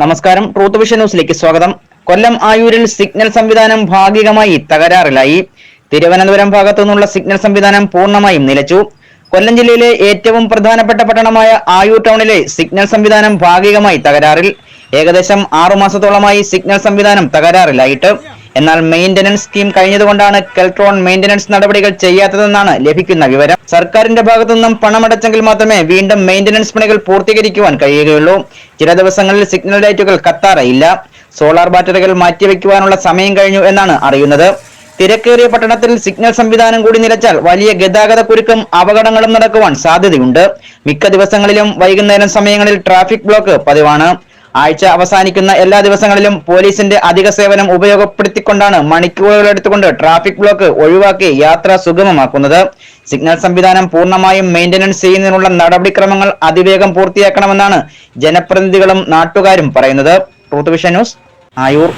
നമസ്കാരം. Truth vision ന്യൂസിലേക്ക് സ്വാഗതം. കൊല്ലം ആയൂരിൽ സിഗ്നൽ സംവിധാനം ഭാഗികമായി തകരാറിലായി. തിരുവനന്തപുരം ഭാഗത്തു നിന്നുള്ള സിഗ്നൽ സംവിധാനം പൂർണമായും നിലച്ചു. കൊല്ലം ജില്ലയിലെ ഏറ്റവും പ്രധാനപ്പെട്ട പട്ടണമായ ആയൂർ ടൗണിലെ സിഗ്നൽ സംവിധാനം ഭാഗികമായി തകരാറിൽ. ഏകദേശം ആറു മാസത്തോളമായി സിഗ്നൽ സംവിധാനം തകരാറിലായിട്ട്. എന്നാൽ മെയിന്റനൻസ് സ്കീം കഴിഞ്ഞതുകൊണ്ടാണ് കെൽട്രോൺ മെയിന്റനൻസ് നടപടികൾ ചെയ്യാത്തതെന്നാണ് ലഭിക്കുന്ന വിവരം. സർക്കാരിന്റെ ഭാഗത്തു നിന്നും പണമടച്ചെങ്കിൽ മാത്രമേ വീണ്ടും മെയിന്റനൻസ് പണികൾ പൂർത്തീകരിക്കുവാൻ കഴിയുകയുള്ളൂ. ചില ദിവസങ്ങളിൽ സിഗ്നൽ ലൈറ്റുകൾ കത്താറയില്ല. സോളാർ ബാറ്ററികൾ മാറ്റിവെക്കുവാനുള്ള സമയം കഴിഞ്ഞു എന്നാണ് അറിയുന്നത്. തിരക്കേറിയ പട്ടണത്തിൽ സിഗ്നൽ സംവിധാനം കൂടി നിലച്ചാൽ വലിയ ഗതാഗത കുരുക്കും അപകടങ്ങളും നടക്കുവാൻ സാധ്യതയുണ്ട്. മിക്ക ദിവസങ്ങളിലും വൈകുന്നേരം സമയങ്ങളിൽ ട്രാഫിക് ബ്ലോക്ക് പതിവാണ്. ആഴ്ച അവസാനിക്കുന്ന എല്ലാ ദിവസങ്ങളിലും പോലീസിന്റെ അധിക സേവനം ഉപയോഗപ്പെടുത്തിക്കൊണ്ടാണ് മണിക്കൂറുകൾ എടുത്തുകൊണ്ട് ട്രാഫിക് ബ്ലോക്ക് ഒഴിവാക്കി യാത്ര സുഗമമാക്കുന്നത്. സിഗ്നൽ സംവിധാനം പൂർണമായും മെയിന്റനൻസ് ചെയ്യുന്നതിനുള്ള നടപടിക്രമങ്ങൾ അതിവേഗം പൂർത്തിയാക്കണമെന്നാണ് ജനപ്രതിനിധികളും നാട്ടുകാരും പറയുന്നത്. ന്യൂസ് ആയൂർ.